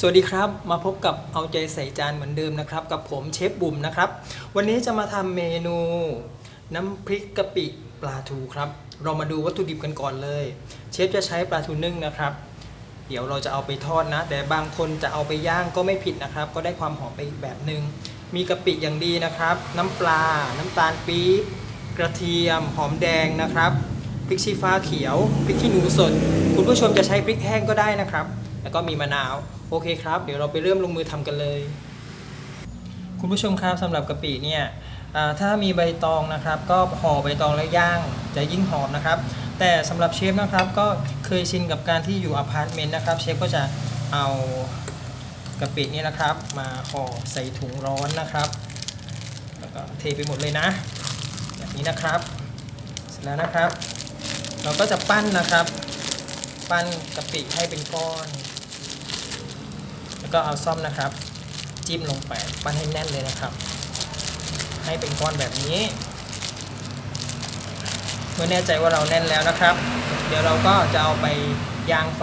สวัสดีครับมาพบกับเอาใจใส่จานเหมือนเดิมนะครับ กับผมเชฟบุ๋มนะครับ วันนี้จะมาทำเมนูน้ำพริกกะปิปลาทูครับ เรามาดูวัตถุดิบกันก่อนเลย เชฟจะใช้ปลาทูนึ่งนะครับ เดี๋ยวเราจะเอาไปทอดนะ แต่บางคนจะเอาไปย่างก็ไม่ผิดนะครับ ก็ได้ความหอมไปอีกแบบหนึง่งมีกะปิอย่างดีนะครับ น้ำปลา น้ำตาลปี๊บกระเทียมหอมแดงนะครับพริกชี้ฟ้าเขียวพริกขี้หนูสด คุณผู้ชมจะใช้พริกแห้งก็ได้นะครับ แล้วก็มีมะนาว โอเคครับ เดี๋ยวเราไปเริ่มลงมือทำกันเลย คุณผู้ชมครับสำหรับกะปิเนี่ยถ้ามีใบตองนะครับ ก็ห่อใบตองแล้วย่างจะยิ่งหอมนะครับ แต่สำหรับเชฟนะครับก็เคยชินกับการที่อยู่อพาร์ตเมนต์นะครับเชฟก็จะเอากะปินี่นะครับ มาห่อใส่ถุงร้อนนะครับ แล้วก็เทไปหมดเลยนะแบบนี้นะครับ เสร็จแล้วนะครับ เราก็จะปั้นนะครับ ปั้นกะปิให้เป็นก้อน แล้วก็เอาซ่อมนะครับ จิ้มลงไปปั้นให้แน่นเลยนะครับ ให้เป็นก้อนแบบนี้ เมื่อแน่ใจว่าเราแน่นแล้วนะครับ เดี๋ยวเราก็จะเอาไปย่างไฟ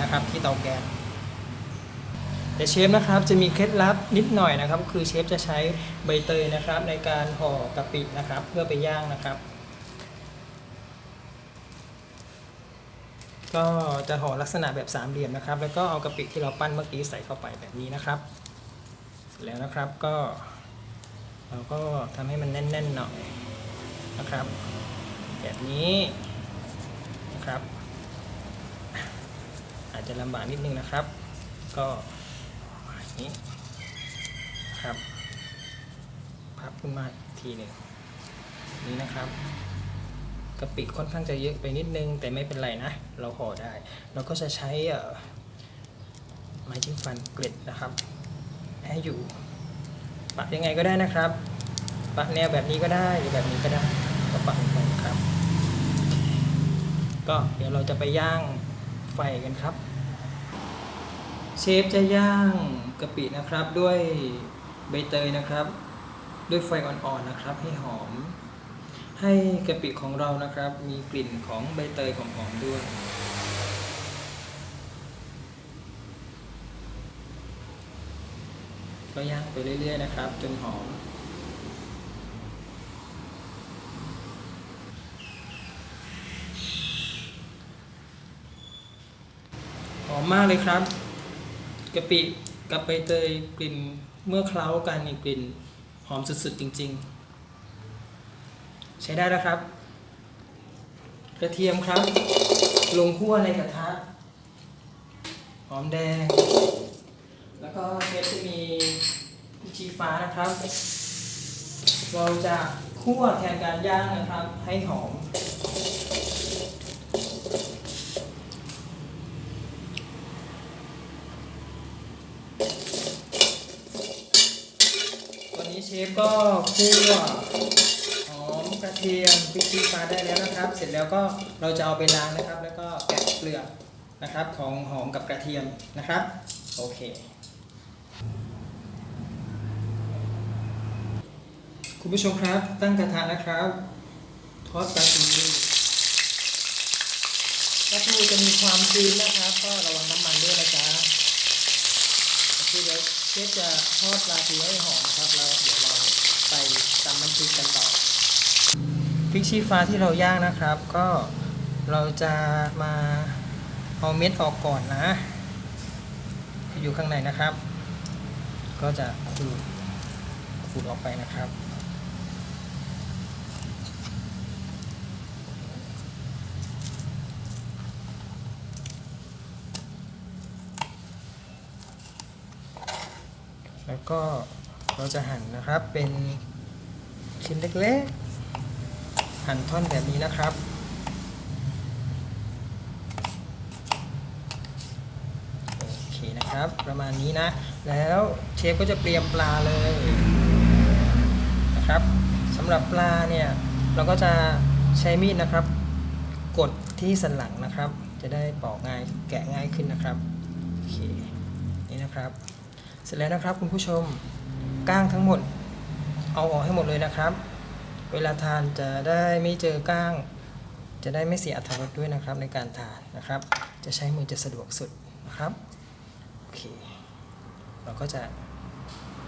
นะครับที่เตาแก๊สแต่เชฟนะครับจะมีเคล็ดลับนิดหน่อยนะครับ คือเชฟจะใช้ใบเตยนะครับในการห่อกะปินะครับ เพื่อไปย่างนะครับ ก็จะห่อลักษณะแบบสามเหลี่ยมนะครับ แล้วก็เอากะปิที่เราปั้นเมื่อกี้ใส่เข้าไปแบบนี้นะครับ เสร็จแล้วนะครับก็ เราก็ทำให้มันแน่นๆหน่อยนะครับ แบบนี้นะครับ อาจจะลำบากนิดนึงนะครับ ก็อย่างนี้ครับพับขึ้นมาอีกทีหนึ่งนี่นะครับ กะปิค่อนข้างจะเยอะไปนิดนึง แต่ไม่เป็นไรนะ เราห่อได้ เราก็จะใช้ไม้จิ้มฟันเกล็ดนะครับ ให้อยู่ปะยังไงก็ได้นะครับปะแนวแบบนี้ก็ได้หรือแบบนี้ก็ได้ก็ปะตรงครับ ก็เดี๋ยวเราจะไปย่างไฟกันครับ เชฟจะย่างกะปินะครับด้วยใบเตยนะครับ ด้วยไฟอ่อนๆนะครับ ให้หอม ให้กะปิของเรานะครับ มีกลิ่นของใบเตยหอมๆด้วย ก็ย่างไปเรื่อยๆนะครับ จนหอม หอมมากเลยครับกะปิกับใบเตยกลิ่นเมื่อเคล้ากันนี่กลิ่นหอมสุดๆจริง ๆ ใช้ได้แล้วครับ กระเทียมครับ ลงคั่วในกระทะหอมแดง แล้วก็เชฟจะมีพริกชี้ฟ้านะครับ เราจะคั่วแทนการย่างนะครับ ให้หอมตอนนี้เชฟก็คั่ว เทียมพริกชี้ฟ้าได้แล้วนะครับ เสร็จแล้วก็เราจะเอาไปล้างนะครับ แล้วก็แกะเปลือกนะครับของหอมกับกระเทียมนะครับ โอเค คุณผู้ชมครับ ตั้งกระทะนะครับ ทอดปลาทูปลาทูจะมีความชื้นนะครับ ก็ระวังน้ำมันด้วยนะจ๊ะคือเดี๋ยวเชฟจะทอดปลาทูให้หอมนะครับแล้วเดี๋ยวเราไปตำน้ำพริกกันต่อ พริกชี้ฟ้าที่เราย่างนะครับ ก็เราจะมาเอาเม็ดออกก่อนนะ อยู่ข้างในนะครับ ก็จะขูดขูดออกไปนะครับแล้วก็เราจะหั่นนะครับเป็นชิ้นเล็กๆ หั่นท่อนแบบนี้นะครับ โอเคนะครับ ประมาณนี้นะ แล้วเชฟก็จะเตรียมปลาเลยนะครับสำหรับปลาเนี่ย เราก็จะใช้มีดนะครับ กดที่สันหลังนะครับ จะได้ปอกง่ายแกะง่ายขึ้นนะครับโอเคนี่นะครับ เสร็จแล้วนะครับคุณผู้ชมก้างทั้งหมดเอาออกให้หมดเลยนะครับ เวลาทานจะได้ไม่เจอก้าง จะได้ไม่เสียอรรถรสด้วยนะครับในการทานนะครับ จะใช้มือจะสะดวกสุดนะครับโอเคเราก็จะ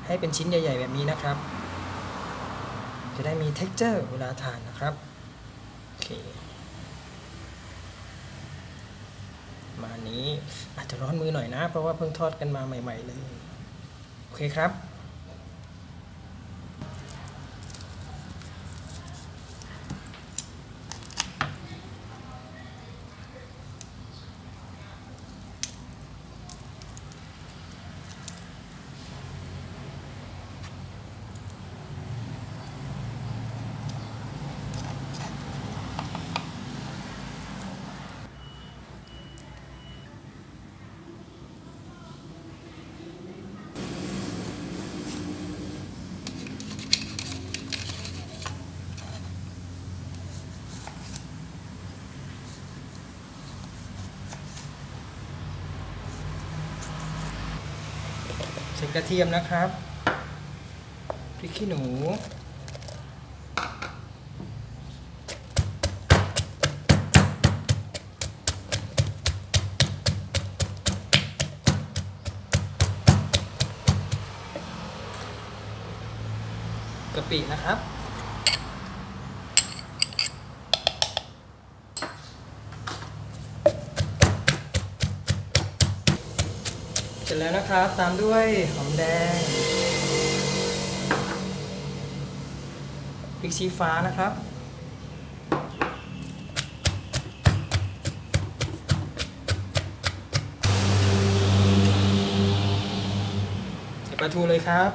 ให้เป็นชิ้นใหญ่ ๆ แบบนี้นะครับ จะได้มี texture เวลาทานนะครับโอเคมานี้อาจจะร้อนมือหน่อยนะ เพราะว่าเพิ่งทอดกันมาใหม่ ๆ เลย โอเคครับ ส่กระเทียมนะครับพริกขี้หนู กะปินะครับ ร็จแล้วนะครับ ตามด้วยหอมแดงพริกชี้ฟ้านะครับ ใส่ปลาทูเลยครับ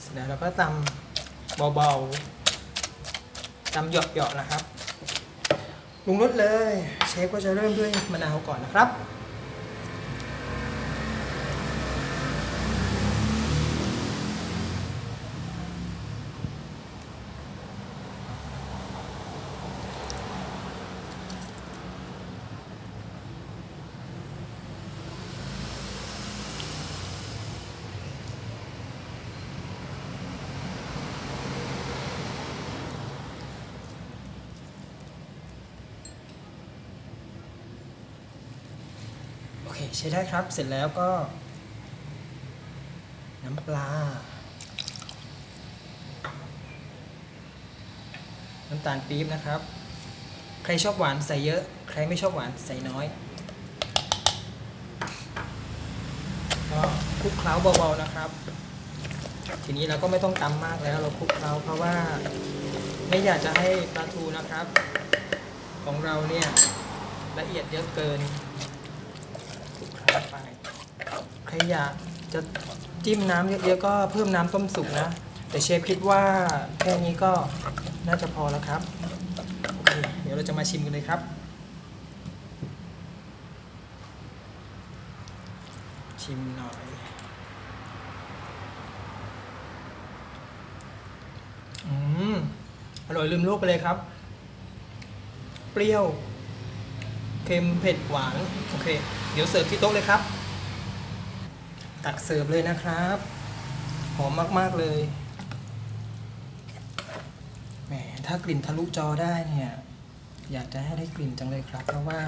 เสร็จแล้วเราก็ตำเบาๆ ตำหยอกๆนะครับปรุงรสเลย เชฟก็จะเริ่มด้วยมะนาวก่อนนะครับ ใช้ได้ครับ เสร็จแล้วก็ น้ำปลา น้ำตาลปี๊บนะครับ ใครชอบหวานใส่เยอะ ใครไม่ชอบหวานใส่น้อย ก็คลุกเคล้าเบาๆนะครับ ทีนี้เราก็ไม่ต้องตำมากแล้ว เราคลุกเคล้าเพราะว่าไม่อยากจะให้ปลาทูนะครับ ของเราเนี่ยละเอียดเยอะเกิน คลุกเคล้าไป ใครอยากจะจิ้มน้ำเยอะๆก็เพิ่มน้ำต้มสุกนะ แต่เชฟคิดว่าแค่นี้ก็น่าจะพอแล้วครับโอเคเดี๋ยวเราจะมาชิมกันเลยครับ ชิมหน่อยอืมอร่อยลืมโลกไปเลยครับ เปรี้ยวเค็มเผ็ดหวาน โอเค เดี๋ยวเสิร์ฟที่โต๊ะเลยครับ ตักเสิร์ฟเลยนะครับ หอมมาก ๆ เลยแหมถ้ากลิ่นทะลุจอได้เนี่ย อยากจะให้ได้กลิ่นจังเลยครับ เพราะว่า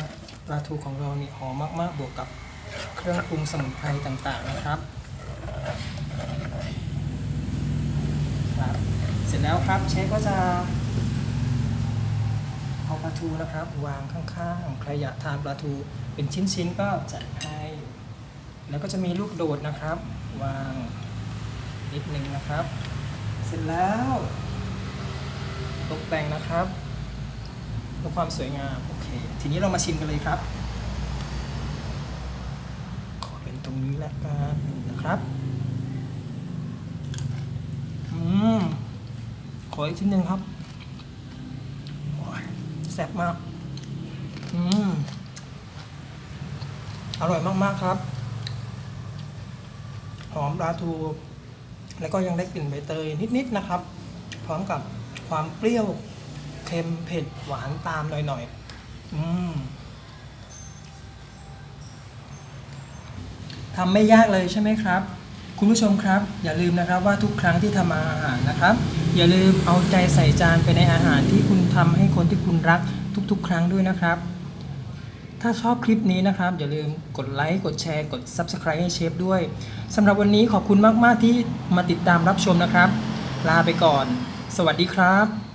ปลาทูของเราเนี่ยหอมมาก ๆ บวกกับเครื่องปรุงสมุนไพรต่างๆนะครับครับเสร็จแล้วครับเชฟก็จะเอาปลาทูนะครับ วางข้างๆ ใครอยากทานปลาทูเป็นชิ้นๆก็จัดให้ แล้วก็จะมีลูกโดดนะครับ วางนิดนึงนะครับ เสร็จแล้วตกแต่งนะครับเพื่อความสวยงามโอเค ทีนี้เรามาชิมกันเลยครับ ขอเป็นตรงนี้แล้วกันนะครับอืมขออีกชิ้นหนึ่งครับแซ่บมาก อืม อร่อยมาก ๆ ครับ หอมปลาทู แล้วก็ยังได้กลิ่นใบเตยนิดๆนะครับ พร้อมกับความเปรี้ยวเค็มเผ็ดหวานตามหน่อยๆอืมทำไม่ยากเลยใช่ไหมครับ คุณผู้ชมครับ อย่าลืมนะครับว่าทุกครั้งที่ทำอาหารนะครับ อย่าลืมเอาใจใส่จานไปในอาหารที่คุณทำให้คนที่คุณรักทุกๆ ครั้งด้วยนะครับ ถ้าชอบคลิปนี้นะครับ อย่าลืมกดไลค์กดแชร์กด Subscribe ให้เชฟด้วยสำหรับวันนี้ขอบคุณมาก ๆ ที่มาติดตามรับชมนะครับ ลาไปก่อน สวัสดีครับ